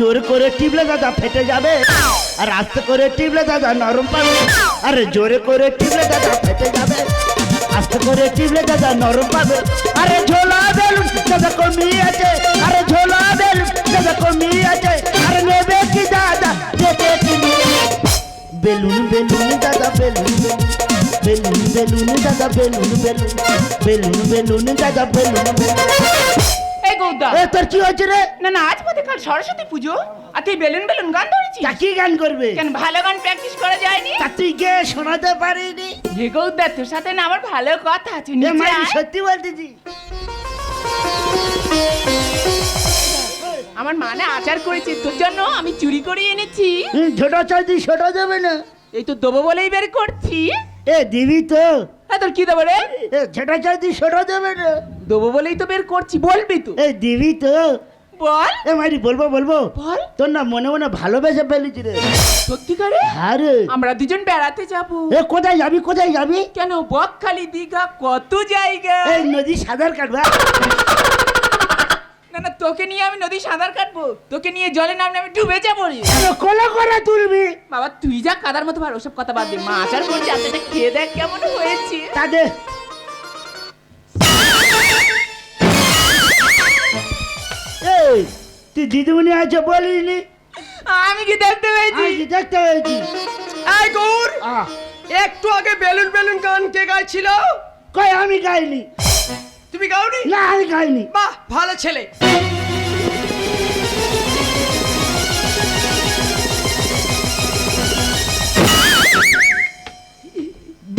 জোর করে টিপলে দাদা ফেটে যাবে। আর আস্তে করে টিপলে দাদা নরম পাবে। আরে জোরে করে টিপলে দাদা ফেটে যাবে। আস্তে করে টিপলে দাদা নরম পাবে। আরে ঝোলা বেলুন দাদা কমি আছে আরে ঝোলা বেলুন দাদা কমি আছে আরে নেবে কি দাদা? কি বেলুন বেলুন, দাদা, বেলুন বেলুন বেলুন, দাদা, বেলুন বেলুন বেলুন বেলুন, দাদা, বেলুন বেলুন। এই গৌদা। এ তোর কি হচ্ছে রে? না না আজ বোধহয় কাল সরস্বতী পুজো। আর তুই বেলুন বেলুন গান ধরেছিস? তা কি গান করবে? কেন ভালো গান প্র্যাকটিস করা যায়নি? তা তুই গে শোনাতে পারিনি। হে গৌদা তোর সাথে না আমার ভালো কথা আছে এ নিচে মাই আয়। সত্যি বলতেছি। আমার মানে আচার করেছে তোর জন্য আমি চুরি করে এনেছি। হুম, ছোট চাইতি ছোট দেবে না। এই তো দেবো বলেই বের করছি। এ দিবি তো। হ্যাঁ তোর কি দেবো রে? এ ছোট চাইতি ছোট দেবে না। দেবো বলেই তো বের করছি বলবি তো। এ দিবি তো। বল। এ মাইরি বলব বলব। বল। তোর না মনে মনে ভালোবেসে ফেলেছি রে। সত্যিকারে? হ্যাঁ রে। আমরা দুজন বেড়াতে যাব। এ কোথায় যাবি কোথায় যাবি? কেন বকখালি দীঘা কত জায়গা? এই নদী সাঁতার কাটবা না না তোকে নিয়ে আমি নদী সাঁতার কাটবো। তোকে নিয়ে জলে নামলে আমি ডুবে যাব রে। কোলা করে তুলবি। বাবা তুই যা কাদার মতো ভালো ওসব কথা বাদ দে। মা আচার করছে আচারটা খেয়ে দেখ কেমন হয়েছে। তাদের তুই দিদিমণি আছে বলিনি? আমি কি দেখতে পেয়েছি? আমি দেখতে পেয়েছি? এই গৌর একটু আগে বেলুন বেলুন গান কে গাইছিল? কই আমি গাইনি। তুমি গাওনি? না আমি গাইনি। বাহ ভালো ছেলে।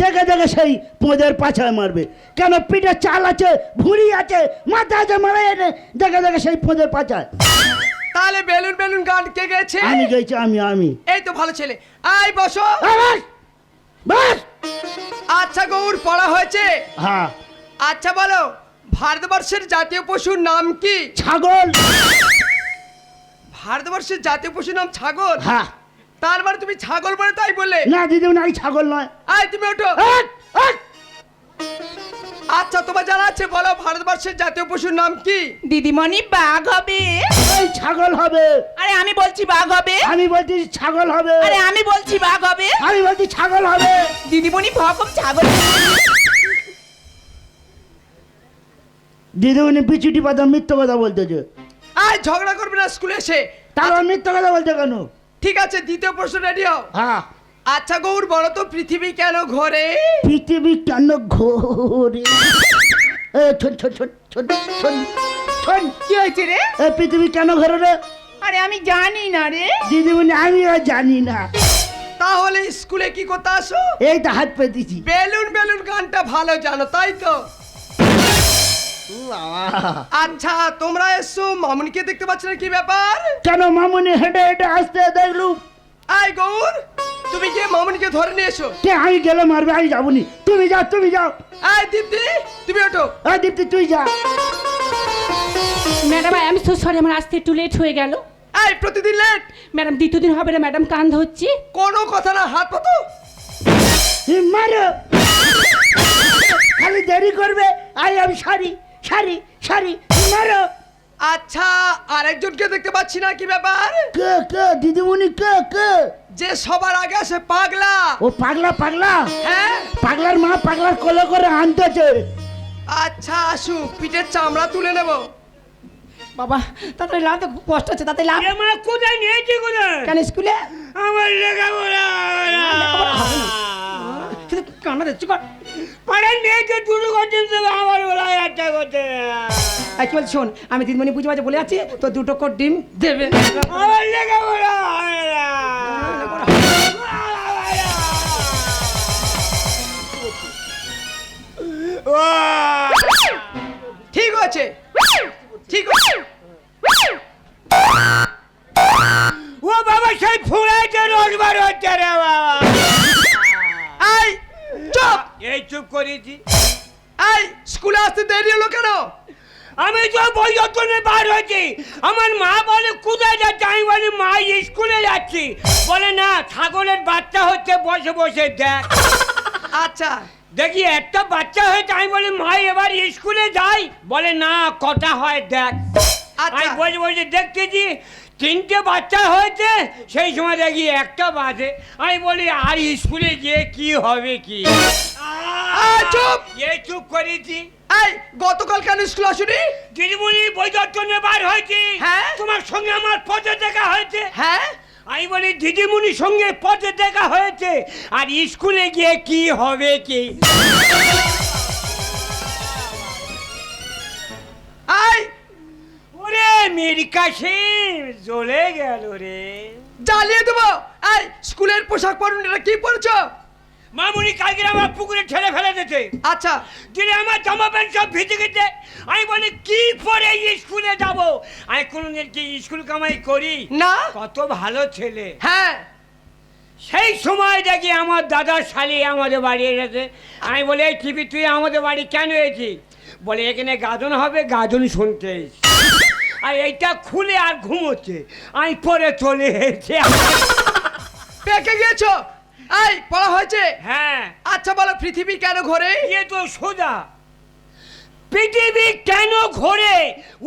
দেখে দেখে সেই পোঁদের পাছায় মারবে। কেন পিঠে চাল আছে ভুঁড়ি আছে মাথা আছে মারা দেখে দেখে সেই পোঁদের পাছায়। তাহলে বেলুন বেলুন গান কে গেছে আমি গেছি আমি আমি। এই তো ভালো ছেলে। আই বসো। বাস আচ্ছা গৌর পড়া হয়েছে? হ্যাঁ। আচ্ছা বলো ভারতবর্ষের জাতীয় পশুর নাম কি? ছাগল। ভারতবর্ষের জাতীয় পশুর নাম ছাগল? হ্যাঁ। তার মানে তুমি ছাগল বলে তাই বললে? না দিদিমণি আমি ছাগল নয়। আয় তুমি ওঠো। আচ্ছা তোমার জানা আছে বলো ভারতবর্ষের জাতীয় পশুর নাম কি? দিদিমণি বাঘ হবে। এই ছাগল হবে। আরে আমি বলছি বাঘ হবে। আমি বলছি ছাগল হবে। আরে আমি বলছি বাঘ হবে। আমি বলছি ছাগল হবে। দিদিমণি ভকম ছাগল। দিদিমণি পিছুটি পাতা মিথ্য কথা বলতেছে। আয় ঝগড়া করবে না স্কুলে এসে। তারা মিথ্য কথা বলতে কেন? ঠিক আছে দ্বিতীয় প্রশ্ন রেডি হও। হ্যাঁ। আচ্ছা গৌর বলো তো পৃথিবী কেন ঘোরে? পৃথিবী কেন ঘোরে? ছোট ছোট ছোট ছোট ছোট ছোট কি হয়েছে রে? পৃথিবী কেন ঘোরে রে? আরে আমি জানি না রে। দিদিমণি আমিও জানি না। তাহলে স্কুলে কি করতে আসো? এই তো হাত পেতেছি বেলুন বেলুন গানটা ভালো জানো তাই তো? আচ্ছা তোমরা এসো মামুনিকে দেখতে পাচ্ছ না কি ব্যাপার? কেন মামুনি হেঁটে হেঁটে আসতে দেখলু আয় গৌর। তুমি গিয়ে মামুনিকে ধরে নিয়ে এসো। কে আমি গেলে মারবে আমি যাবনি তুমি যাও তুমি যাও। আয় দীপ্তি তুমি ওঠো। এ দীপ্তি তুই যা। Madam I am so sorry আমার আসতে একটু লেট হয়ে গেল। আয় প্রতিদিন লেট ম্যাডাম দ্বিতীয় দিন হবে না ম্যাডাম কান ধরছি। কোনো কথা না হাত পাতো এ মারো। খালি দেরি করবে। আই আমি সারি সারি সারি মারো। আচ্ছা আরেকজনকে দেখতে পাচ্ছি না কি ব্যাপার? কে কে দিদিমণি কে কে? যে সবার আগে আসে পাগলা। ও পাগলা পাগলা? হ্যাঁ? পাগলার মা পাগলার কোলে করে আনতেছে। আচ্ছা আসু পিঠের চামড়া তুলে নেব। বাবা তাড়াতাড়ি লাভ খুব কষ্ট হচ্ছে তাতে লাভ মা কোথায় নিয়েছি কোথায়? কেন স্কুলে? আমার লেখাপড়া শুধু কান্না দিচ্ছি কর পাড়ার মেয়েকে শুরু করছেন আমার বলা একটা করতে এই কি বলছি শোন আমি দিদিমণি বুঝে বাজে বলে আছি তো দুটো কোট ডিম দেবে। আমার হয় না। ঠিক আছে। ঠিক আছে। ও বাবা সেই ফুলাইতে রোজবার হচ্ছে রে বাবা আই চুপ এই চুপ করেছি। আই স্কুলে আসতে দেরি হলো কেন? আমি তো বই যতনে বার হয়েছি আমার মা বলে কোথায় যাচ্ছে? আমি বলি মা স্কুলে যাচ্ছি। বলে না ছাগলের বাচ্চা হচ্ছে বসে বসে দেখ। আচ্ছা। দেখি একটা বাচ্চা হয়েছে আমি বলি মা এবার স্কুলে যাই। বলে না কটা হয় দেখ। আমি আচ্ছা। বসে বসে দেখতেছি তিনটে বাচ্চা হয়েছে সেই সময় দেখি একটা বাজে। আমি বলি আর স্কুলে গিয়ে কি হবে কি? চুপ! এই চুপ করেছি। এই গতকাল কেন স্কুল আসুনি? দিদিমণি বৈদর্শনে বার হয়েছি। হ্যাঁ? তোমার সঙ্গে আমার পথে দেখা হয়েছে। হ্যাঁ? আমি বলি দিদিমণির সঙ্গে পথে দেখা হয়েছে। আর স্কুলে গিয়ে কি হবে কি? মীর কাশিম জ্বলে গেল রে। জ্বালিয়ে দেবো। এই স্কুলের পোশাক পরুন এটা কি পরছো? মামুনি কালকে আমার পুকুরে ঠেলে ফেলে দিতে আচ্ছা। দিলে আমার জামা প্যান্ট সব ভিজে গেছে। আমি বলি কি পরে স্কুলে যাব? আমি কোনোদিন কি স্কুল কামাই করি? না। কত ভালো ছেলে। হ্যাঁ। সেই সময় দেখি আমার দাদার শালি আমাদের বাড়ি এসেছে। আমি বলি এই টিভি তুই আমাদের বাড়ি কেন এসেছি বলে এখানে গাজন হবে গাজন শুনতে এসেছি। আর এইটা খুলে আর ঘুমোচ্ছে। আমি পরে চলে এসেছি। পেকে গিয়েছো? এই পড়া হয়েছে? হ্যাঁ। আচ্ছা বলো পৃথিবী কেন ঘোরে? এ তো সোজা। পৃথিবী কেন ঘোরে?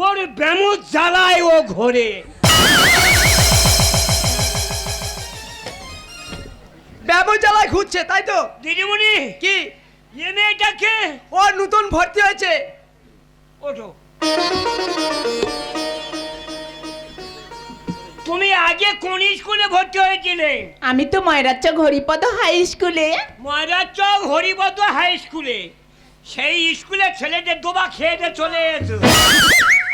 ওর ব্যামো জ্বালায় ও ঘোরে। ব্যবো জ্বালায় ঘুরছে তাই তো? দিদিমণি কি? এ মেয়েটাকে ও নতুন ভর্তি হয়েছে। ওঠো। তুমি আগে কোন স্কুলে ভর্তি হয়েছিলে? আমি তো ময়রাচ্চা ঘড়িপদ হাই স্কুলে। মহারাজচক হরিবত হাই স্কুলে। সেই স্কুলে ছেলেদের দোবা খেয়ে চলে এসো।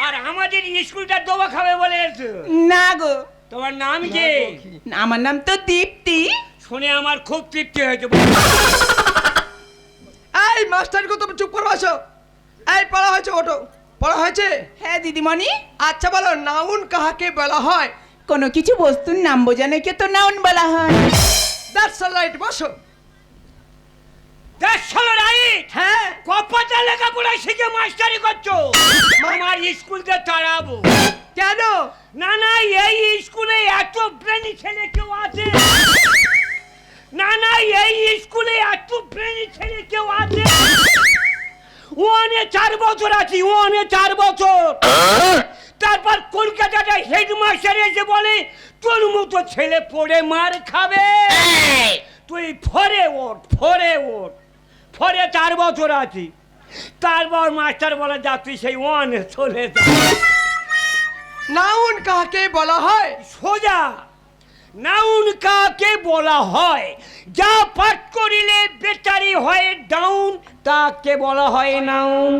আর আমাদের স্কুলটা দোবা খাবে বলে এসো। না গো। তোমার নাম কি? আমার নাম তো দীপ্তি। শুনে আমার খুব তৃপ্তি হয়েছে এই মাস্টারকে তুমি চুপ করে বসো। এই পড়া হয়েছে ওটো পড়া হয়েছে? হ্যাঁ দিদিমণি। আচ্ছা বলো নাউন কাহাকে বলা হয়? কোনো কিছু বস্তুর নাম বোঝানোকে তো নাউন বলা হয়? দ্যাটস রাইট বসো। দেখ ষোলো রাইট হ্যাঁ। কপাটা লেখাপড়া শিখে মাস্টারি করছ? আমার স্কুলকে তাড়াবো। কেন? না না এই স্কুলে এত ব্রেনি ছেলে কেউ আছে? না না এই স্কুলে এত ব্রেনি ছেলে কেউ আছে? ওয়ানে চার বছর আছি ওয়ানে চার বছর। তারপর কলকাতাটা হেডমাস্টার এসে বলে তোর মতো ছেলে পড়ে মার খাবে। তুই ফরে ওঠ ফরে ওঠ। ফরে চার বছর আছি। তারপর মাস্টার বলে যা তুই সেই ওয়ানে চলে যা। নাউন কাহাকে বলা হয়? সোজা। নাউন কাকে বলা হয়? যা পাঠ করিলে বেটারি হয় ডাউন তাকে বলা হয় নাউন।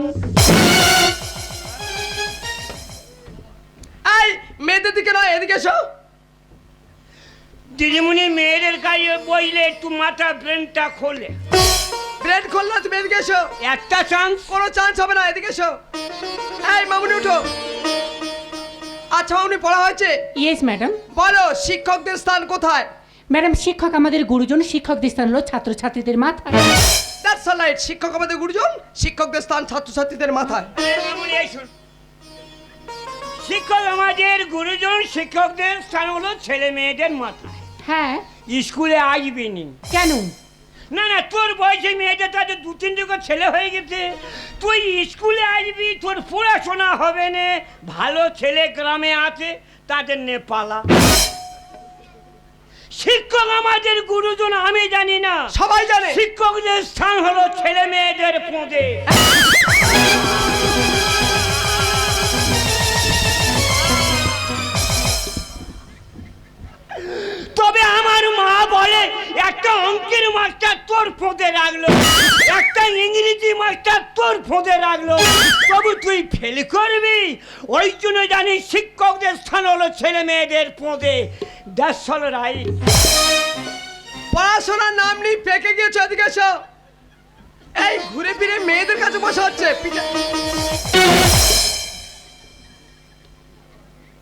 এই মেয়েদের দিকে নয় এদিকে এসো। দিদিমণি মেয়েদের কাছে বইলে একটু মাথা ব্রেনটা খোলে। ব্রেড খুললে তুমি এদিকে এসো। একটা চান্স কোনো চান্স হবে না এদিকে এসো। এই মামুনি উঠো। আচ্ছা মামুনি পড়া হয়েছে? ইয়েস ম্যাডাম বলো শিক্ষকদের স্থান কোথায়? ম্যাডাম শিক্ষক আমাদের গুরুজন শিক্ষকদের স্থান হলো ছাত্রছাত্রীদের মাথায়। দ্যাটস রাইট শিক্ষক আমাদের গুরুজন শিক্ষকদের স্থান ছাত্রছাত্রীদের মাথায়। শিক্ষক আমাদের গুরুজন শিক্ষকদের স্থান হলো ছেলে মেয়েদের মাথায়। হ্যাঁ। স্কুলে আসবি নি কেন? না না তোর বয়সে মেয়েটা তাদের দু তিন করে ছেলে হয়ে গেছে তুই স্কুলে আসবি তোর পড়াশোনা হবে না ভালো ছেলে গ্রামে আছে তাদের নে পালা। শিক্ষক আমাদের গুরুজন আমি জানি না। সবাই জানে। শিক্ষকদের স্থান হলো ছেলে মেয়েদের পোঁদে। বলে, একটা অঙ্কের মাস্টার তোর ফোঁদে রাখল। একটা ইংরেজি মাস্টার তোর ফোঁদে রাখল। তবু তুই ফেল করবি। ওই জন্য জানি শিক্ষকদের স্থান হলো ছেলে মেয়েদের ফোঁদে। দ্যাটস অল রাইট পড়াশোনার নাম নেই পেকে গিয়েছো এদিকে এই, ঘুরে ফিরে মেয়েদের কাছে বসা হচ্ছে।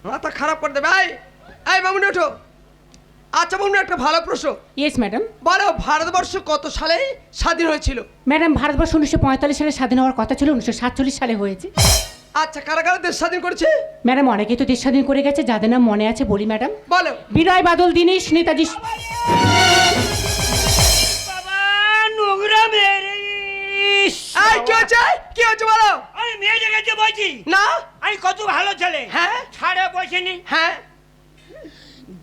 মাথা খারাপ করে দেবে। এই মামুনি ওঠো। আচ্ছা মামুনি একটা ভালো প্রশ্ন। ইয়েস ম্যাডাম বলো ভারতবর্ষ কত সালে স্বাধীন হয়েছিল? ম্যাডাম ভারতবর্ষ উনিশশো পঁয়তাল্লিশ সালে স্বাধীন হওয়ার কথা ছিল উনিশশো সাতচল্লিশ সালে হয়েছে। আচ্ছা কারা কারা দেশ স্বাধীন করেছে? ম্যাডাম অনেকেই তো দেশ স্বাধীন করে গেছে যাদের নাম মনে আছে বলি ম্যাডাম বলো। বিনয় বাদল দীনেশ নেতাজি। বাবা নোংরা মেরে ইস, এই কি হচ্ছে? কি হচ্ছে বলো? আমি মেয়ে দেখেছি বলছি? না? আমি কত ভালো ছেলে। হ্যাঁ। ছাড়ে বসেনি। হ্যাঁ?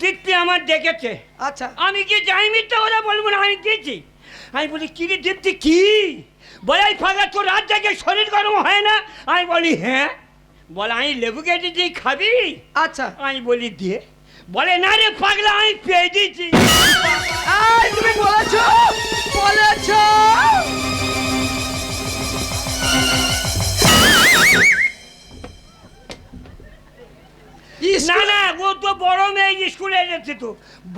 দীপ্তি আমার ডেকেছে আচ্ছা। আমি কি যাই মিথ্যা কথা বলব না আমি গেছি আমি বলি কি রে দীপ্তি কি? বলে এই ফাঁকা তোর রাত জাগে শরীর গরম হয় না? আমি বলি হ্যাঁ। বলে আমি লেবু কেটে দিই খাবি? আচ্ছা। আমি বলি দিয়ে বলে না রে পাগলা আমি পেয়ে দিয়েছি। তুমি বলেছ বলেছ। না না ও তো বড় মেয়ে স্কুলে এসেছে তো।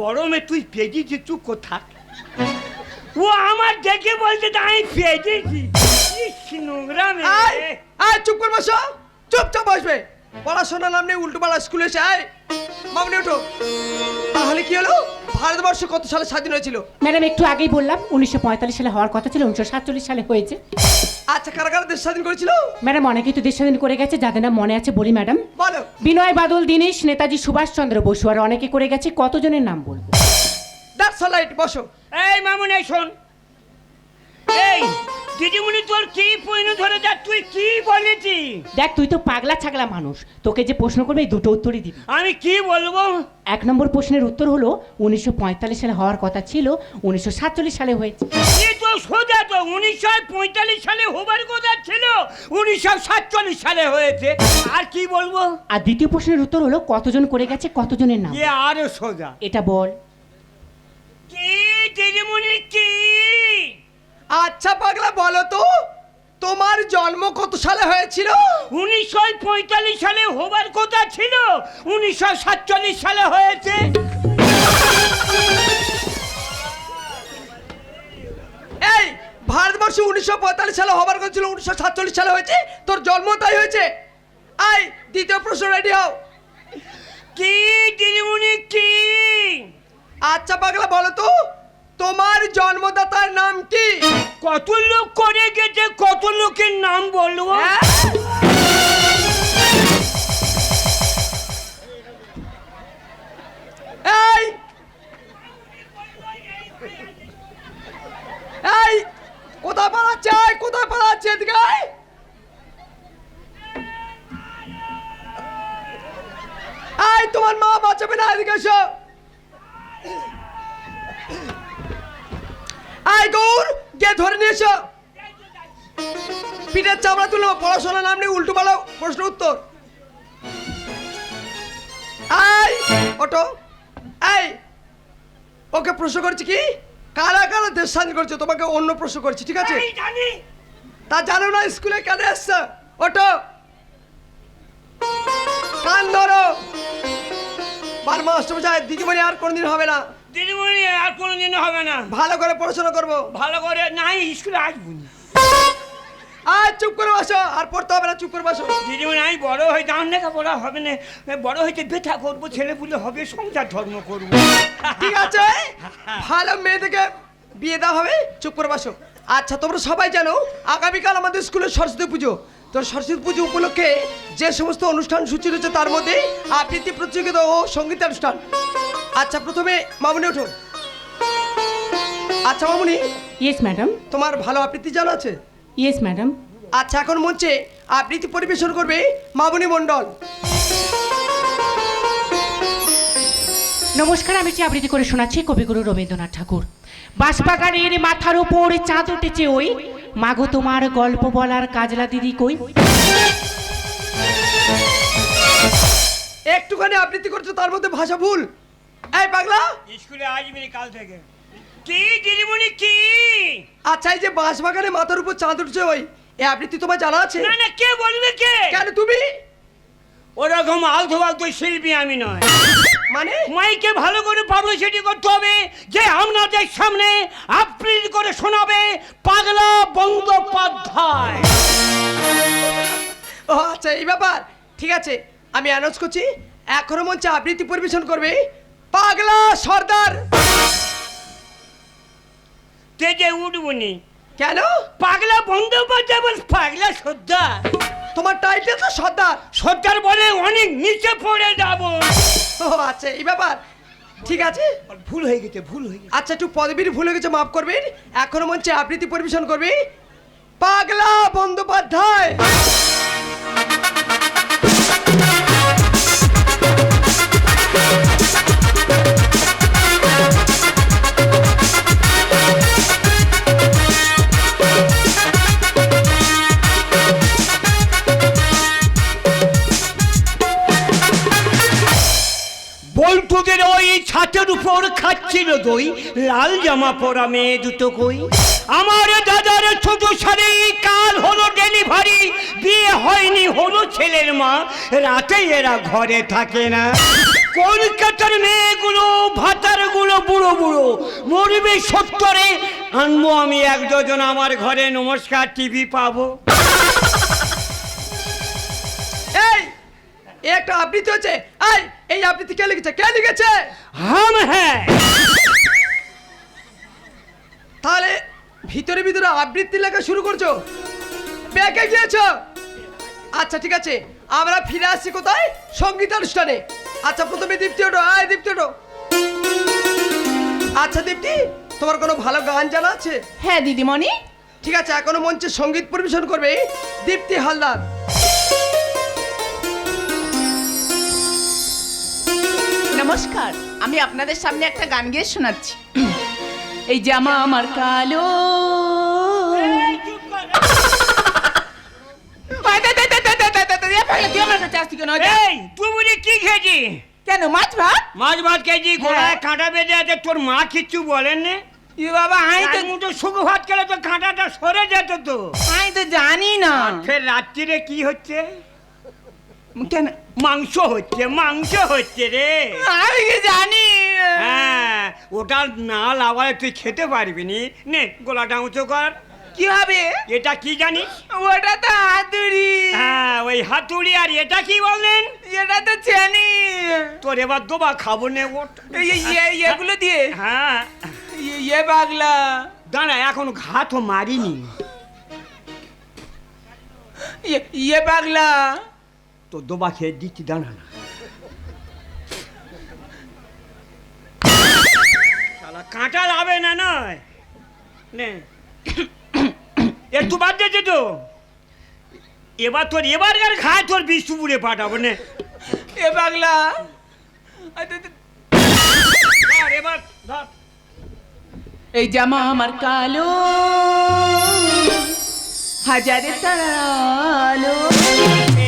বড় মেয়ে তুই পেয়ে দিয়েছিস তুই কোথা ও আমার দেখে বলছে যে আমি পেয়ে দিয়েছি ইস, নোংরা মেয়ে। আয় চুপ করে বসো চুপচাপ বসবে। পড়াশোনার নাম নেই উল্টো পালা স্কুলে এসে আয়। মামনি ওঠো। তাহলে কি হলো? ভারতবর্ষ কত সালে স্বাধীন হয়েছিল? ম্যাডাম একটু আগেই বললাম উনিশশো পঁয়তাল্লিশ সালে হওয়ার কথা ছিল উনিশশো সাতচল্লিশ সালে হয়েছে। আচ্ছা কারা কারা দেশ স্বাধীন করেছিল? ম্যাডাম অনেকেই তো দেশ স্বাধীন করে গেছে যাদের নাম মনে আছে বলি ম্যাডাম। বলো। বিনয় বাদল দীনেশ নেতাজি সুভাষচন্দ্র বসু আর অনেকে করে গেছে কতজনের নাম বলব? দ্যাটস অল রাইট বসো। এই মামুন এই শোন। এই দিদিমণি তোর কি পয়নু ধরে যা তুই কি বলেছি? দেখ তুই তো পাগলা ছাগলা মানুষ। তোকে যে প্রশ্ন করবে এই দুটো উত্তরই দিবি। আমি কি বলব? এক নম্বর প্রশ্নের উত্তর হলো উনিশশো পঁয়তাল্লিশ সালে হওয়ার কথা ছিল উনিশশো সাতচল্লিশ সালে হয়েছে। এ তো সোজা তো উনিশশো পঁয়তাল্লিশ সালে হবার কথা ছিল উনিশশো সাতচল্লিশ সালে হয়েছে। আর কি বলব? আর দ্বিতীয় প্রশ্নের উত্তর হলো কতজন করে গেছে কতজনের নাম? এ আরও সোজা। এটা বল। কি দিদিমণি কি? আচ্ছা পাগলা বলো তো তোমার জন্ম কত সালে হয়েছিল? উনিশশো পঁয়তাল্লিশ সালে হবার কথা ছিল উনিশশো সাতচল্লিশ সালে হয়েছে। এই ভারতবর্ষে উনিশশো পঁয়তাল্লিশ সালে হবার কথা ছিল উনিশশো সাতচল্লিশ সালে হয়েছে তোর জন্ম তাই হয়েছে? আই দ্বিতীয় প্রশ্ন রেডি হও। কি দিদিমণি কি? আচ্ছা পাগলা বলো তো তোমার জন্মদাতার নাম কি? কত লোক করে গেছে কত লোকের নাম বলব হ্যাঁ? এই! এই! কোথায় পালাচ্ছে? কোথায় পালাচ্ছে আয়। এই তোমার মা বাঁচাবে না এদিকে এসো। আয় গৌর গিয়ে ধরে নিয়ে এসো। পিঠের চামড়া তুলো পড়াশোনা নাম নেই উল্টো পালাও প্রশ্ন উত্তর। আই ওটো এই ওকে প্রশ্ন করছি কি? কারা কারা দেশ স্বাধীন করছে? তোমাকে অন্য প্রশ্ন করছি ঠিক আছে? তা জানো না স্কুলে কেন এসছে? ওটো কান ধরো। বার মাস্টার যায় দিদিমণি আর কোনদিন হবে না। দিদিমণি আর কোনোদিন হবে না। ভালো করে পড়াশোনা করব। ভালো করে নাই স্কুলে আসব না। আর চুপ করে বসো আর পড়তে হবে না চুপ করে বসো। দিদিমণি আমি বড় হয়ে দাম লেখা পড়া হবে না। বড় হইতে বেথা করব ছেলে পুলে হবে সংসার ধর্ম করব। ঠিক আছে ভালো মেয়ে থেকে বিয়ে দেওয়া হবে চুপ করে বসো। আচ্ছা তোমরা সবাই জানো আগামীকাল আমাদের স্কুলে সরস্বতী পুজো। তো সরস্বতী পুজো উপলক্ষে যে সমস্ত অনুষ্ঠান সূচি রয়েছে তার মধ্যে আবৃত্তি প্রতিযোগিতা ও সংগীত অনুষ্ঠান আচ্ছা প্রথমে মামুনি ওঠো আচ্ছা মামুনি। ইয়েস ম্যাডাম তোমার ভালো আবৃত্তি জানা আছে? ইয়েস ম্যাডাম আচ্ছা এখন মঞ্চে আবৃত্তি পরিবেশন করবে মামুনি মণ্ডল। নমস্কার আমি যে আবৃত্তি করে শোনাচ্ছি কবিগুরু রবীন্দ্রনাথ ঠাকুর। বাঁশবাগানের মাথার উপর চাঁদ উঠেছে ওই। মাগো তোমার গল্প বলার কাজলা দিদি কই? একটুখানি আবৃত্তি করছ তার মধ্যে ভাষা ভুল। এই পাগলা! স্কুলে আসবি কাল থেকে। কি দিদিমণি কি? আচ্ছা এই যে বাঁশবাগানে মাথার উপর চাঁদ উঠছে ওই এই আবৃত্তি তোমার জানা আছে? না না কে বলবে কে? কেন তুমি? ওরকম আলতো আলতো শিল্পী আমি নয়। মানে? মাইকে ভালো করে পাবলিসিটি করতে হবে যে আপনাদের সামনে আবৃত্তি করে শোনাবে পাগলা বন্দ্যোপাধ্যায়। ও আচ্ছা এই ব্যাপার। ঠিক আছে আমি অ্যানাউন্স করছি এখনও মঞ্চে আবৃত্তি পরিবেশন করবে? পাগলা সর্দার। তেজে উঠবনি? কেন? পাগলা বন্দ্যোপাধ্যায় বল পাগলা সর্দার। তোমার টাইটেল তো সর্দার। সর্দার বলে অনেক নিচে পড়ে যাব। ও আচ্ছা এই ব্যাপার। ঠিক আছে? ভুল হয়ে গেছে ভুল হয়ে গেছে। আচ্ছা একটু পদবীর ভুল হয়ে গেছে মাফ করবেন এখনও মঞ্চে আবৃত্তি পরিবেশন করবে। পাগলা বন্দ্যোপাধ্যায়! খাচ্ছিল দই, লাল জামা পরা মেয়ে দুটো কই। আমার দাদার ছোট সারে কাল হলো ডেলিভারি, বিয়ে হয়নি হলো ছেলের মা, রাতে এরা ঘরে থাকে না। কলকাতার মেয়েগুলো, ভাতারগুলো বুড়ো বুড়ো, মরবে সত্তরে, আনব আমি এক ডজন আমার ঘরে, নমস্কার, টিভি পাবো। এ একটা আবৃত্তি হচ্ছে। এই এই আবৃত্তি কে লিখেছে? কে লিখেছে? হাম হ্যাঁ তাহলে ভিতরে ভিতরে আবৃত্তি লেখা শুরু করছ? ব্যাকে গিয়েছো? আচ্ছা ঠিক আছে। আমরা ফিরে আসছি কোথায়? সঙ্গীতানুষ্ঠানে। আচ্ছা প্রথমে দীপ্তি ওটো আয় দীপ্তি ওটো আচ্ছা দীপ্তি তোমার কোনো ভালো গান জানা আছে? হ্যাঁ দিদিমণি। ঠিক আছে এখনও মঞ্চে সংগীত পরিবেশন করবে দীপ্তি হালদার। নমস্কার আমি আপনাদের সামনে একটা গান গিয়ে শোনাচ্ছি। এই জামা আমার কালো। কেন? মাছ ভাত? মাছ ভাত খেয়েছি হ্যাঁ। গোড়ায় কাঁটা বেঁধে আছে তোর মা কিচ্ছু বলেন না ই বাবা আমি তো মুঠো শুকু ভাত খেলে তো কাঁটাটা সরে যেত তো। আমি তো জানি না। ফের রাত্রিরে কি হচ্ছে? কেন মাংস হচ্ছে মাংস হচ্ছে রে। আমি কি জানি? হ্যাঁ ওটা না লাগালে তুই খেতে পারবি নি। নে গোলাটা উঁচু কর। কি হবে? এটা কি জানিস? ওটা তো হাতুড়ি। হ্যাঁ ওই হাতুড়ি আর এটা কি বললেন? এটা তো চেনি। তোর এবার দোবা খাব নে এগুলো দিয়ে? হ্যাঁ। ইয়ে- পাগলা। দাঁড়া এখন ঘা তো মারিনি ইয়ে পাগলা। তো দোবা খেয়ে দিচ্ছি দাঁড়া না শালা লাভে না নয়। নে। একটু বাদ দিয়েছে তো। এবার তোর এবারকার ঘায় তোর বিষ্ণুপুরে পাঠাবো নে। এ পাগলা। এবার ধর। এই জামা আমার কালো। হাজারে এই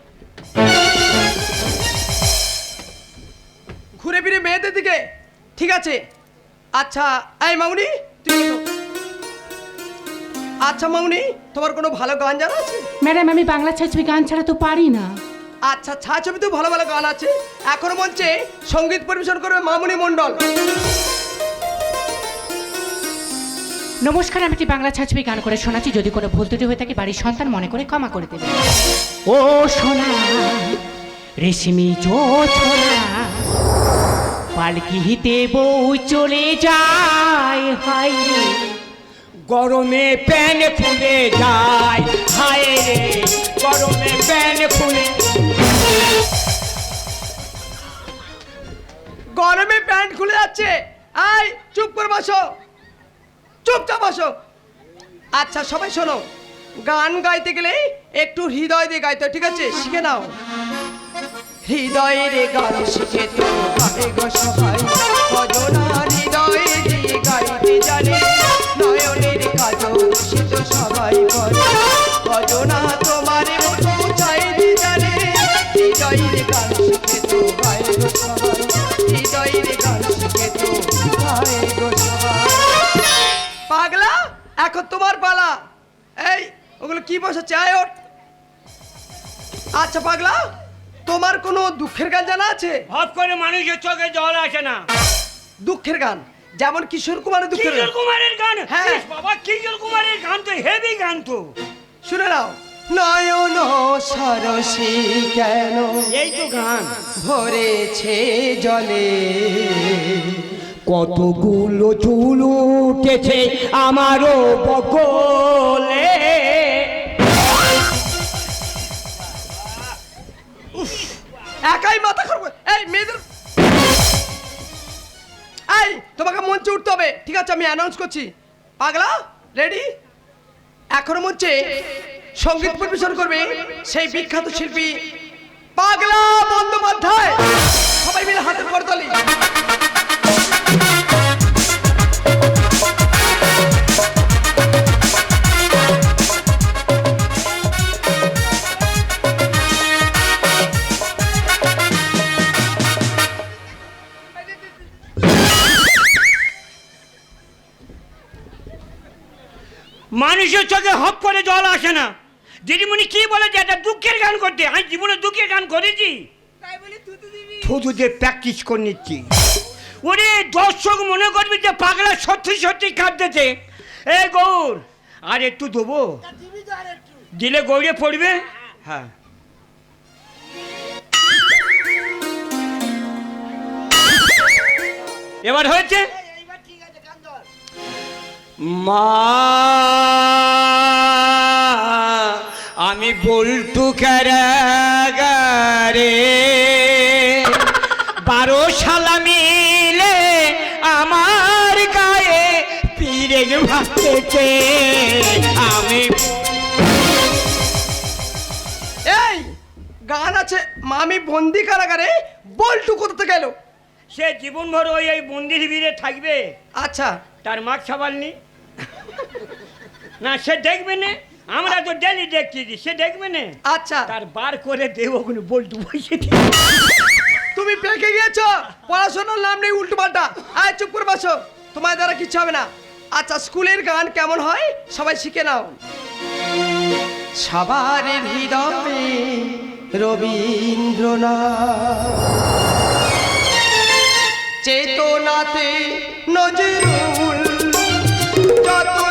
ঘুরে ফিরে মেয়েদের দিকে। ঠিক আছে। আচ্ছা এই মামুনি তুই আচ্ছা মামুনি তোমার কোনো ভালো গান জানা আছে? ম্যাডাম আমি বাংলা ছাত্রী গান ছাড়া তো পারি না। আচ্ছা ছায়াছবিতেও ভালো ভালো গান আছে। এখন মঞ্চে সংগীত পরিবেশন করবে মামুনি মণ্ডল। নমস্কার আমি একটি বাংলা ছাত্রী গান করে শোনাচ্ছি। যদি কোনো ভুল ত্রুটি হয়ে থাকে বাড়ির সন্তান মনে করে ক্ষমা করে দেবে। ও সোনা রেশমি ছোনা পালকিতে বউ চলে যায় হাই রে। গরমে প্যান খুলে যায়, হায় রে। গরমে প্যান খুলে গরমে প্যান্ট খুলে যাচ্ছে। আই চুপ করে বসো। চুপচাপ বসো। আচ্ছা সবাই শোনো। গান গাইতে গেলে একটু হৃদয় দিয়ে গাইতে ঠিক আছে? শিখে নাও। হৃদয়ের গান শিখে তো গাবে গো সবাই। কজনা হৃদয়ে দিয়ে গাইতে জানে, নয়নের কাজল সে তো সবাই বলে। কজনা তোমার মতো চাইতে জানে, হৃদয়ের গান শিখে তো গো সবাই। হৃদয়ের গান শিখে তো গো সবাই। পাগলা, এখন তোমার পালা। এই, ওগুলো কি বসেছে আয় ওঠ। আচ্ছা পাগলা। তোমার কোনো দুঃখের গান জানা আছে? হপ করে মানুষের চোখে জল আসে না। দুঃখের গান? যেমন কিশোর কুমারের দুঃখের কিশোর কুমারের গান? হ্যাঁ। বাবা কিশোর কুমারের গান তো হেভি গান তো। শুনে নাও। নয়ন সরসী কেন এই তো গান। ভরেছে জলে? কতগুলো চুল উঠেছে আমারও বকলে একাই মাথা খারাপ এই, মেয়েদের এই, তোমাকে মঞ্চে উঠতে হবে। ঠিক আছে, আমি অ্যানাউন্স করছি। পাগলা? রেডি এখন মঞ্চে সংগীত পরিবেশন করবে সেই বিখ্যাত শিল্পী পাগলা বন্দ্যোপাধ্যায়। সবাই মিলে হাতে করতালি করে জল আসে না। দিদিমণি কি বলে যে এটা দুঃখের গান করতে। আমি জীবনে দুঃখের গান করেছি। থুতু দিয়ে প্র্যাকটিস করে নিচ্ছি। ওরে দর্শক মনে করবি যে পাগলা সত্যি সত্যি কাঁদতেছে। এ গৌর আর একটু দেবো? দিলে গৌড়ে পড়বে? হ্যাঁ। এবার হয়েছে? মা আমি বল্টু কারাগারে। বারো শালা মিলে আমার গায়ে পিড়ে ভাবতেছে আমি এই গান আছে মামি বন্দি কারাগারে বল্টু করতে গেল সে জীবনভর ওই এই মন্দির ভিড়ে থাকবে। আচ্ছা। তার মাছ সাবালনি। না সে দেখবে না। আমরা তো ডেলি দেখছি সে দেখবে না? আচ্ছা। তার বার করে দেবো ওখানে বল্টু বসে তুমি পেকে গিয়েছো পড়াশোনার নাম নেই উল্টো পাল্টা। আয় চুপ করে বসো। তোমার দ্বারা কিচ্ছু হবে না। আচ্ছা স্কুলের গান কেমন হয়? সবাই শিখে নাও। সবার হৃদয়ে রবীন্দ্রনাথ। চেতনাতে নজরুল যতই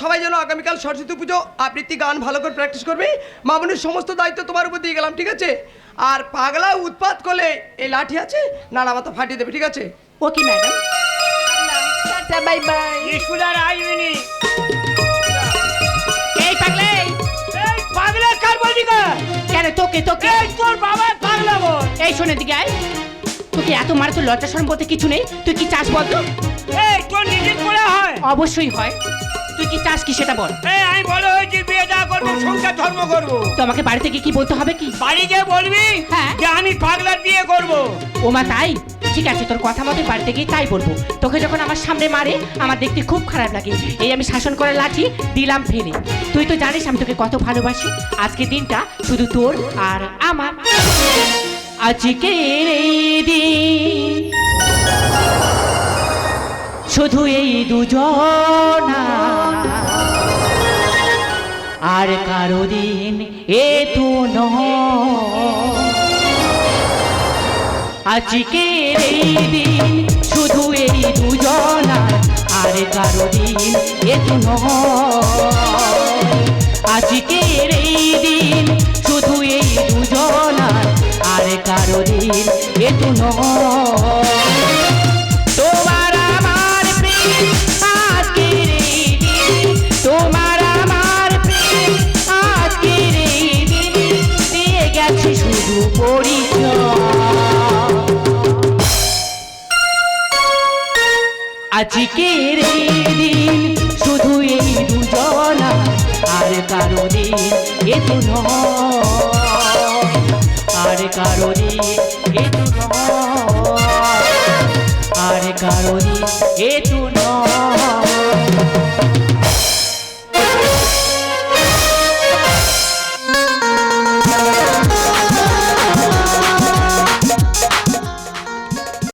সবাই যেন আগামীকাল সরস্বতী পুজো। আবৃত্তি গান ভালো করে প্র্যাকটিস করবে। মামুনির সমস্ত দায়িত্ব তোমার উপর দিয়ে গেলাম ঠিক আছে? আর পাগলা উৎপাত করলে এই লাঠি আছে নাড়া মাথা ফাটিয়ে দেবে ঠিক আছে? Okay madam. Tata bye bye. School আর আসবেনি এই পাগলে এই। পাগলা কার কার? কেন তোকে তোকে? এই তোর বাবা পাগলা বল এই শোনে দিকে আয়। তোকে এত মারা তো লজ্জা শরম বলতে কিছু নেই। তুই কি চাস বল তো এই তোর নিজের করে হয়। অবশ্যই হয়। তুই কি চাস কি সেটা বল। এই আমি বলো হয়েছি বিয়ে যা করব সংসার ধর্ম করব? তো আমাকে বাড়ি থেকে কি বলতে হবে কি? বাড়ি গিয়ে বলবি হ্যাঁ। যে আমি পাগলার বিয়ে করব। ও মা তাই? ঠিক আছে তোর কথা মতো বাড়িতে গিয়ে তাই বলব। তোকে যখন আমার সামনে মারে আমার দেখতে খুব খারাপ লাগে। এই আমি শাসন করে লাঠি দিলাম ফেলে। তুই তো জানিস আমি তোকে কত ভালোবাসি। আজকে দিনটা শুধু তোর আর আমার। আজকে এই দিন শুধু এই দুজনা। আর কারও দিন এ তো আজকের এই দিন শুধু এই দুজনার, আর কারও দিন এ তো আজকের এই দিন শুধু এই দুজনার, আর কারও দিন এ তো নয়। আজকের দিন শুধু এই দুজনা, আর কারও দিন এ নয় আর কারও দিন এ নয়